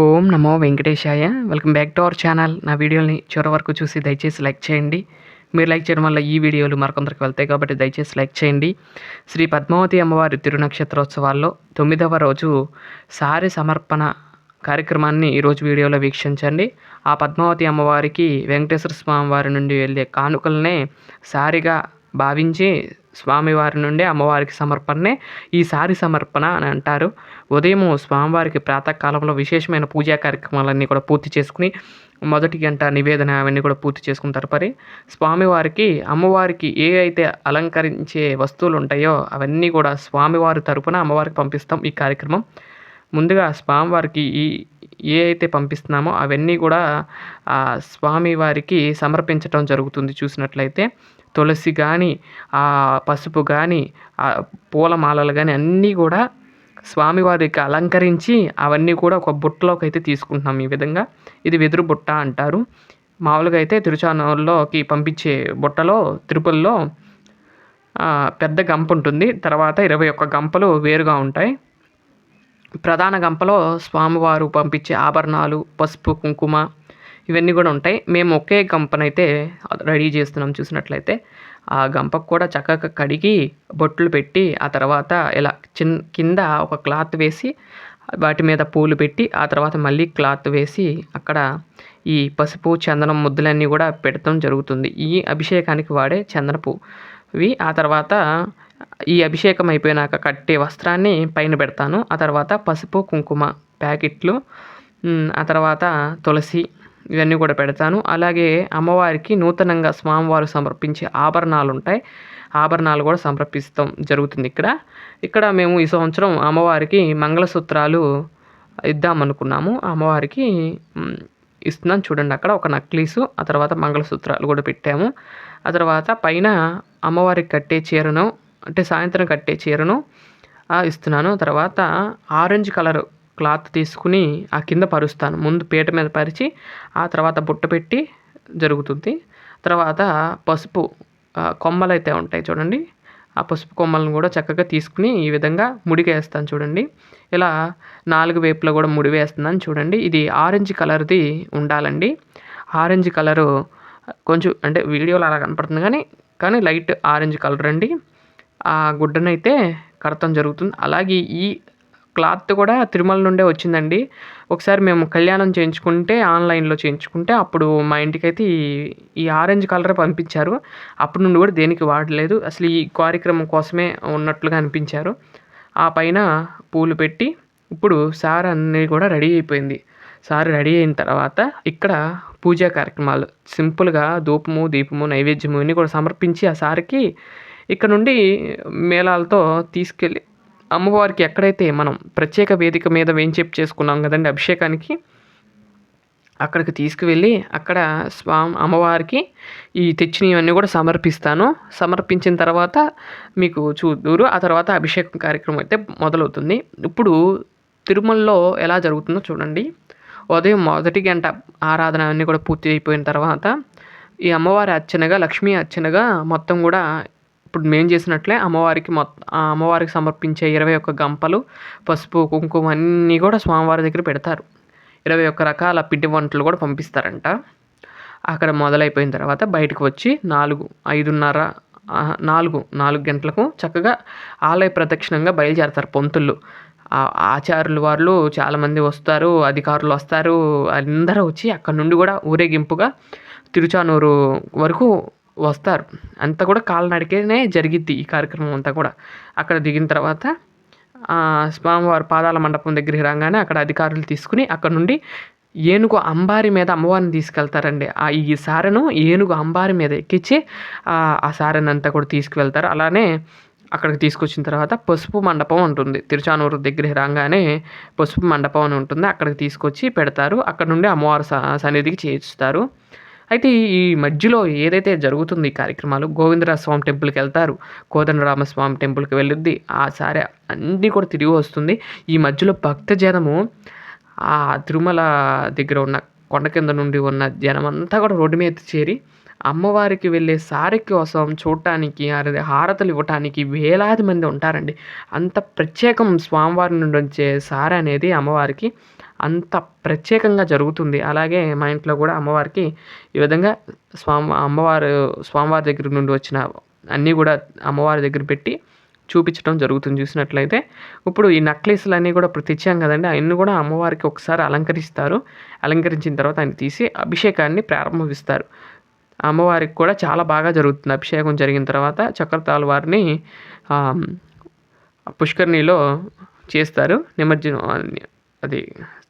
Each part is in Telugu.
ఓం నమో వెంకటేశాయ. Welcome back to our channel. నా వీడియోని చివరి వరకు చూసి దయచేసి లైక్ చేయండి. మీరు లైక్ చేయడం వల్ల ఈ వీడియోలు మరికొందరికి వెళ్తాయి కాబట్టి దయచేసి లైక్ చేయండి. శ్రీ పద్మావతి అమ్మవారి తిరునక్షత్రోత్సవాల్లో తొమ్మిదవ రోజు సారి సమర్పణ కార్యక్రమాన్ని ఈరోజు వీడియోలో వీక్షించండి. ఆ పద్మావతి అమ్మవారికి వెంకటేశ్వర స్వామి వారి నుండి వెళ్ళే కానుకలనే సారిగా భావించి స్వామివారి నుండి అమ్మవారికి సమర్పణనే ఈ సారి సమర్పణ అని అంటారు. ఉదయం స్వామివారికి ప్రాతకాలంలో విశేషమైన పూజా కార్యక్రమాలన్నీ కూడా పూర్తి చేసుకుని మొదటి గంట నివేదన అవన్నీ కూడా పూర్తి చేసుకున్న తరపరి స్వామివారికి అమ్మవారికి ఏ అయితే అలంకరించే వస్తువులు ఉంటాయో అవన్నీ కూడా స్వామివారి తరపున అమ్మవారికి పంపిస్తాం ఈ కార్యక్రమం. ముందుగా స్వామివారికి ఈ ఏ అయితే పంపిస్తున్నామో అవన్నీ కూడా స్వామివారికి సమర్పించటం జరుగుతుంది చూసినట్లయితే. తులసి కానీ ఆ పసుపు కానీ ఆ పూలమాలలు కానీ అన్నీ కూడా స్వామివారికి అలంకరించి అవన్నీ కూడా ఒక బుట్టలోకి అయితే తీసుకుంటున్నాం ఈ విధంగా. ఇది వెదురు బుట్ట అంటారు. మామూలుగా అయితే తిరుచానూరులోకి పంపించే బుట్టలో తిరుపతిలో పెద్ద గంప ఉంటుంది. తర్వాత ఇరవై ఒక్క గంపలు వేరుగా ఉంటాయి. ప్రధాన గంపలో స్వామివారు పంపించే ఆభరణాలు పసుపు కుంకుమ ఇవన్నీ కూడా ఉంటాయి. మేము ఒకే గంపనైతే రెడీ చేస్తున్నాం చూసినట్లయితే. ఆ గంపకు కూడా చక్కగా కడిగి బొట్లు పెట్టి ఆ తర్వాత ఇలా చిన్ కింద ఒక క్లాత్ వేసి వాటి మీద పూలు పెట్టి ఆ తర్వాత మళ్ళీ క్లాత్ వేసి అక్కడ ఈ పసుపు చందనం ముద్దులన్నీ కూడా పెట్టడం జరుగుతుంది. ఈ అభిషేకానికి వాడే చందనపు ఇవి ఆ తర్వాత ఈ అభిషేకం అయిపోయినాక కట్టే వస్త్రాన్ని పైన పెడతాను. ఆ తర్వాత పసుపు కుంకుమ ప్యాకెట్లు ఆ తర్వాత తులసి ఇవన్నీ కూడా పెడతాను. అలాగే అమ్మవారికి నూతనంగా స్వామివారు సమర్పించే ఆభరణాలు ఉంటాయి ఆభరణాలు కూడా సమర్పిస్తాం జరుగుతుంది ఇక్కడ. ఇక్కడ మేము ఈ సంవత్సరం అమ్మవారికి మంగళసూత్రాలు ఇద్దాం అనుకున్నాము అమ్మవారికి ఇస్తున్నాను చూడండి అక్కడ ఒక నక్లీసు ఆ తర్వాత మంగళసూత్రాలు కూడా పెట్టాము. ఆ తర్వాత పైన అమ్మవారికి కట్టే చీరను అంటే సాయంత్రం కట్టే చీరను ఇస్తున్నాను. తర్వాత ఆరెంజ్ కలర్ క్లాత్ తీసుకుని ఆ కింద పరుస్తాను. ముందు పీట మీద పరిచి ఆ తర్వాత బుట్ట పెట్టి జరుగుతుంది. తర్వాత పసుపు కొమ్మలు అయితే ఉంటాయి చూడండి. ఆ పసుపు కొమ్మలను కూడా చక్కగా తీసుకుని ఈ విధంగా ముడికేస్తాను చూడండి. ఇలా నాలుగు వైపులా కూడా ముడి వేస్తున్నాను చూడండి. ఇది ఆరెంజ్ కలర్ది ఉండాలండి. ఆరెంజ్ కలరు కొంచెం అంటే వీడియోలో అలా కనపడుతుంది కానీ కానీ లైట్ ఆరెంజ్ కలర్ అండి. ఆ గుడ్డనైతే కడతం జరుగుతుంది. అలాగే ఈ క్లాత్ కూడా తిరుమల నుండే వచ్చిందండి. ఒకసారి మేము కళ్యాణం చేయించుకుంటే ఆన్లైన్లో చేయించుకుంటే అప్పుడు మా ఇంటికైతే ఈ ఈ ఆరెంజ్ కలర్ పంపించారు. అప్పటి నుండి కూడా దేనికి వాడలేదు. అసలు ఈ కార్యక్రమం కోసమే ఉన్నట్లుగా అనిపించారు. ఆ పైన పూలు పెట్టి ఇప్పుడు సార్ అన్నీ కూడా రెడీ అయిపోయింది. సార్ రెడీ అయిన తర్వాత ఇక్కడ పూజా కార్యక్రమాలు. సింపుల్గా ధూపము దీపము నైవేద్యము ఇవన్నీ కూడా సమర్పించి ఆ సార్కి ఇక్కడ నుండి మేళాలతో తీసుకెళ్ళి అమ్మవారికి ఎక్కడైతే మనం ప్రత్యేక వేదిక మీద వేంచేపు చేసుకున్నాం కదండి అభిషేకానికి అక్కడికి తీసుకువెళ్ళి అక్కడ స్వామి అమ్మవారికి ఈ తెచ్చినవన్నీ కూడా సమర్పిస్తాను. సమర్పించిన తర్వాత మీకు చూద్దూరు ఆ తర్వాత అభిషేకం కార్యక్రమం అయితే మొదలవుతుంది. ఇప్పుడు తిరుమలలో ఎలా జరుగుతుందో చూడండి. ఉదయం మొదటి గంట ఆరాధన అన్నీ కూడా పూర్తి అయిపోయిన తర్వాత ఈ అమ్మవారి అర్చనగా లక్ష్మీ అర్చనగా మొత్తం కూడా ఇప్పుడు మేము చేసినట్లే అమ్మవారికి మొత్తం అమ్మవారికి సమర్పించే ఇరవై ఒక్క గంపలు పసుపు కుంకుమ అన్నీ కూడా స్వామివారి దగ్గర పెడతారు. ఇరవై ఒక్క రకాల పిండి వంటలు కూడా పంపిస్తారంట. అక్కడ మొదలైపోయిన తర్వాత బయటకు వచ్చి నాలుగు ఐదున్నర నాలుగు నాలుగు గంటలకు చక్కగా ఆలయ ప్రదక్షిణంగా బయలుదేరతారు పొంతులు. ఆచారులు వాళ్ళు చాలామంది వస్తారు అధికారులు వస్తారు అందరూ వచ్చి అక్కడ నుండి కూడా ఊరేగింపుగా తిరుచానూరు వరకు వస్తారు. అంతా కూడా కాలినడకనే జరిగిద్ది ఈ కార్యక్రమం అంతా కూడా. అక్కడ దిగిన తర్వాత స్వామివారి పాదాల మండపం దగ్గరికి రాగానే అక్కడ అధికారులు తీసుకుని అక్కడ నుండి ఏనుగు అంబారి మీద అమ్మవారిని తీసుకెళ్తారండి. ఆ ఈ సారెను ఏనుగు అంబారి మీద ఎక్కించి ఆ సారెను అంతా కూడా తీసుకువెళ్తారు. అలానే అక్కడికి తీసుకొచ్చిన తర్వాత పసుపు మండపం ఉంటుంది. తిరుచానూరు దగ్గర రాగానే పసుపు మండపం అని ఉంటుంది. అక్కడికి తీసుకొచ్చి పెడతారు. అక్కడ నుండి అమ్మవారి సన్నిధికి చేర్చుతారు అయితే ఈ మధ్యలో ఏదైతే జరుగుతుంది ఈ కార్యక్రమాలు గోవిందరాజ స్వామి టెంపుల్కి వెళ్తారు కోదండరామస్వామి టెంపుల్కి వెళ్ళుద్ది ఆ సారి అన్నీ కూడా తిరిగి వస్తుంది. ఈ మధ్యలో భక్త జనము ఆ తిరుమల దగ్గర ఉన్న కొండ కింద నుండి ఉన్న జనం అంతా కూడా రోడ్డు మీద చేరి అమ్మవారికి వెళ్ళే సారి కోసం చూడటానికి హారతలు ఇవ్వటానికి వేలాది మంది ఉంటారండి. అంత ప్రత్యేకం స్వామివారి నుండి వచ్చే సారి అనేది అమ్మవారికి అంత ప్రత్యేకంగా జరుగుతుంది. అలాగే మా ఇంట్లో కూడా అమ్మవారికి ఈ విధంగా స్వామి అమ్మవారు స్వామివారి దగ్గర నుండి వచ్చిన అన్నీ కూడా అమ్మవారి దగ్గర పెట్టి చూపించడం జరుగుతుంది చూసినట్లయితే. ఇప్పుడు ఈ నక్లెస్లు అన్నీ కూడా ఇప్పుడు తెచ్చాం కదండి అవన్నీ కూడా అమ్మవారికి ఒకసారి అలంకరిస్తారు. అలంకరించిన తర్వాత ఆయన తీసి అభిషేకాన్ని ప్రారంభిస్తారు. అమ్మవారికి కూడా చాలా బాగా జరుగుతుంది. అభిషేకం జరిగిన తర్వాత చక్రతాల వారిని పుష్కరిణిలో చేస్తారు. నిమజ్జనం అది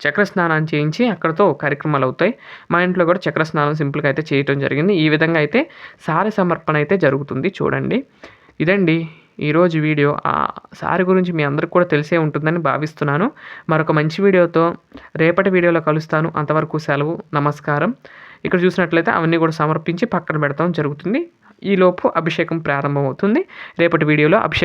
చక్ర స్నానం చేయించి అక్కడతో కార్యక్రమాలు అవుతాయి. మా ఇంట్లో కూడా చక్ర స్నానం సింపుల్గా అయితే చేయటం జరిగింది. ఈ విధంగా అయితే సారి సమర్పణ అయితే జరుగుతుంది. చూడండి. ఇదండి ఈరోజు వీడియో. ఆ సారి గురించి మీ అందరికి కూడా తెలిసే ఉంటుందని భావిస్తున్నాను. మరొక మంచి వీడియోతో రేపటి వీడియోలో కలుస్తాను. అంతవరకు సెలవు నమస్కారం. ఇక్కడ చూసినట్లయితే అవన్నీ కూడా సమర్పించి పక్కన పెడతాం జరుగుతుంది. ఈలోపు అభిషేకం ప్రారంభమవుతుంది. రేపటి వీడియోలో అభిషేకం